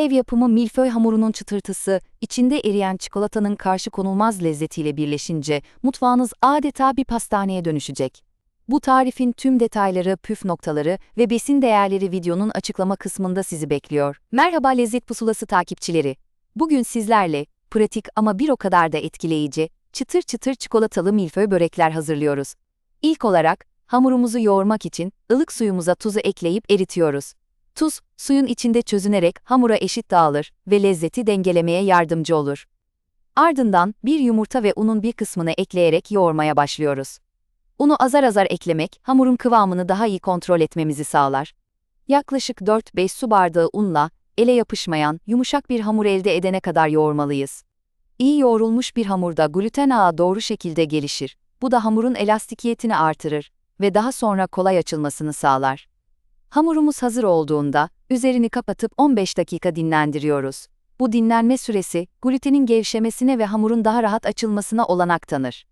Ev yapımı milföy hamurunun çıtırtısı, içinde eriyen çikolatanın karşı konulmaz lezzetiyle birleşince mutfağınız adeta bir pastaneye dönüşecek. Bu tarifin tüm detayları, püf noktaları ve besin değerleri videonun açıklama kısmında sizi bekliyor. Merhaba Lezzet Pusulası takipçileri. Bugün sizlerle pratik ama bir o kadar da etkileyici, çıtır çıtır çikolatalı milföy börekler hazırlıyoruz. İlk olarak hamurumuzu yoğurmak için ılık suyumuza tuzu ekleyip eritiyoruz. Tuz, suyun içinde çözünerek hamura eşit dağılır ve lezzeti dengelemeye yardımcı olur. Ardından bir yumurta ve unun bir kısmını ekleyerek yoğurmaya başlıyoruz. Unu azar azar eklemek, hamurun kıvamını daha iyi kontrol etmemizi sağlar. Yaklaşık 4-5 su bardağı unla, ele yapışmayan, yumuşak bir hamur elde edene kadar yoğurmalıyız. İyi yoğrulmuş bir hamurda gluten ağı doğru şekilde gelişir. Bu da hamurun elastikiyetini artırır ve daha sonra kolay açılmasını sağlar. Hamurumuz hazır olduğunda, üzerini kapatıp 15 dakika dinlendiriyoruz. Bu dinlenme süresi, glutenin gevşemesine ve hamurun daha rahat açılmasına olanak tanır.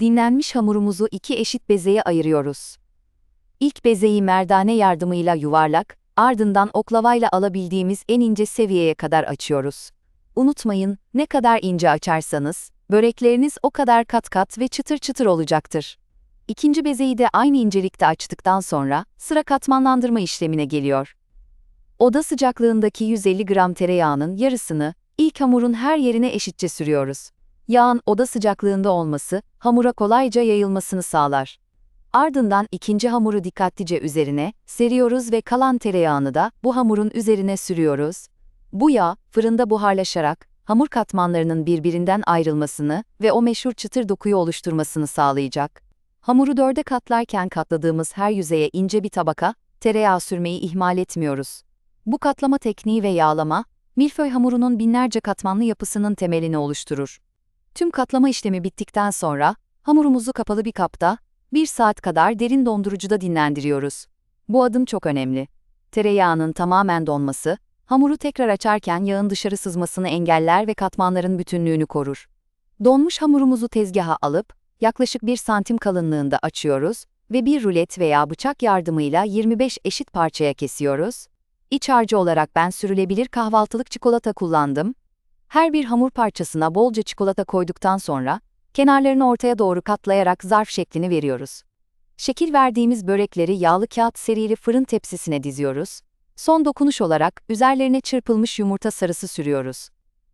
Dinlenmiş hamurumuzu iki eşit bezeye ayırıyoruz. İlk bezeyi merdane yardımıyla yuvarlak, ardından oklavayla alabildiğimiz en ince seviyeye kadar açıyoruz. Unutmayın, ne kadar ince açarsanız, börekleriniz o kadar kat kat ve çıtır çıtır olacaktır. İkinci bezeyi de aynı incelikte açtıktan sonra sıra katmanlandırma işlemine geliyor. Oda sıcaklığındaki 150 gram tereyağının yarısını ilk hamurun her yerine eşitçe sürüyoruz. Yağın oda sıcaklığında olması hamura kolayca yayılmasını sağlar. Ardından ikinci hamuru dikkatlice üzerine seriyoruz ve kalan tereyağını da bu hamurun üzerine sürüyoruz. Bu yağ fırında buharlaşarak hamur katmanlarının birbirinden ayrılmasını ve o meşhur çıtır dokuyu oluşturmasını sağlayacak. Hamuru dörde katlarken katladığımız her yüzeye ince bir tabaka, tereyağı sürmeyi ihmal etmiyoruz. Bu katlama tekniği ve yağlama, milföy hamurunun binlerce katmanlı yapısının temelini oluşturur. Tüm katlama işlemi bittikten sonra, hamurumuzu kapalı bir kapta, bir saat kadar derin dondurucuda dinlendiriyoruz. Bu adım çok önemli. Tereyağının tamamen donması, hamuru tekrar açarken yağın dışarı sızmasını engeller ve katmanların bütünlüğünü korur. Donmuş hamurumuzu tezgaha alıp, yaklaşık 1 santim kalınlığında açıyoruz ve bir rulet veya bıçak yardımıyla 25 eşit parçaya kesiyoruz. İç harcı olarak ben sürülebilir kahvaltılık çikolata kullandım. Her bir hamur parçasına bolca çikolata koyduktan sonra, kenarlarını ortaya doğru katlayarak zarf şeklini veriyoruz. Şekil verdiğimiz börekleri yağlı kağıt serili fırın tepsisine diziyoruz. Son dokunuş olarak üzerlerine çırpılmış yumurta sarısı sürüyoruz.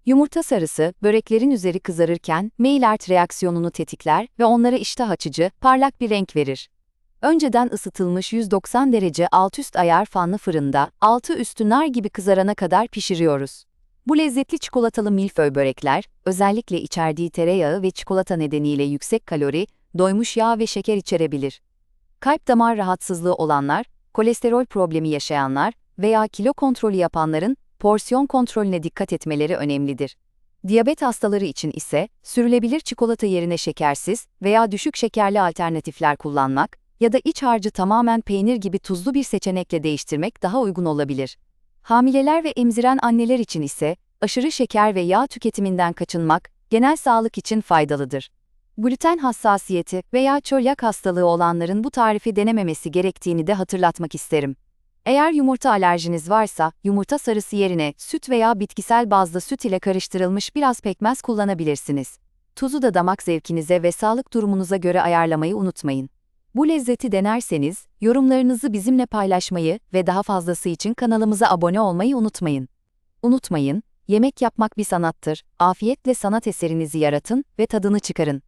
Yumurta sarısı, böreklerin üzeri kızarırken Maillard reaksiyonunu tetikler ve onlara iştah açıcı, parlak bir renk verir. Önceden ısıtılmış 190 derece alt üst ayar fanlı fırında, altı üstü nar gibi kızarana kadar pişiriyoruz. Bu lezzetli çikolatalı milföy börekler, özellikle içerdiği tereyağı ve çikolata nedeniyle yüksek kalori, doymuş yağ ve şeker içerebilir. Kalp damar rahatsızlığı olanlar, kolesterol problemi yaşayanlar veya kilo kontrolü yapanların porsiyon kontrolüne dikkat etmeleri önemlidir. Diyabet hastaları için ise sürülebilir çikolata yerine şekersiz veya düşük şekerli alternatifler kullanmak ya da iç harcı tamamen peynir gibi tuzlu bir seçenekle değiştirmek daha uygun olabilir. Hamileler ve emziren anneler için ise aşırı şeker ve yağ tüketiminden kaçınmak genel sağlık için faydalıdır. Gluten hassasiyeti veya çölyak hastalığı olanların bu tarifi denememesi gerektiğini de hatırlatmak isterim. Eğer yumurta alerjiniz varsa, yumurta sarısı yerine süt veya bitkisel bazlı süt ile karıştırılmış biraz pekmez kullanabilirsiniz. Tuzu da damak zevkinize ve sağlık durumunuza göre ayarlamayı unutmayın. Bu lezzeti denerseniz, yorumlarınızı bizimle paylaşmayı ve daha fazlası için kanalımıza abone olmayı unutmayın. Unutmayın, yemek yapmak bir sanattır, afiyetle sanat eserinizi yaratın ve tadını çıkarın.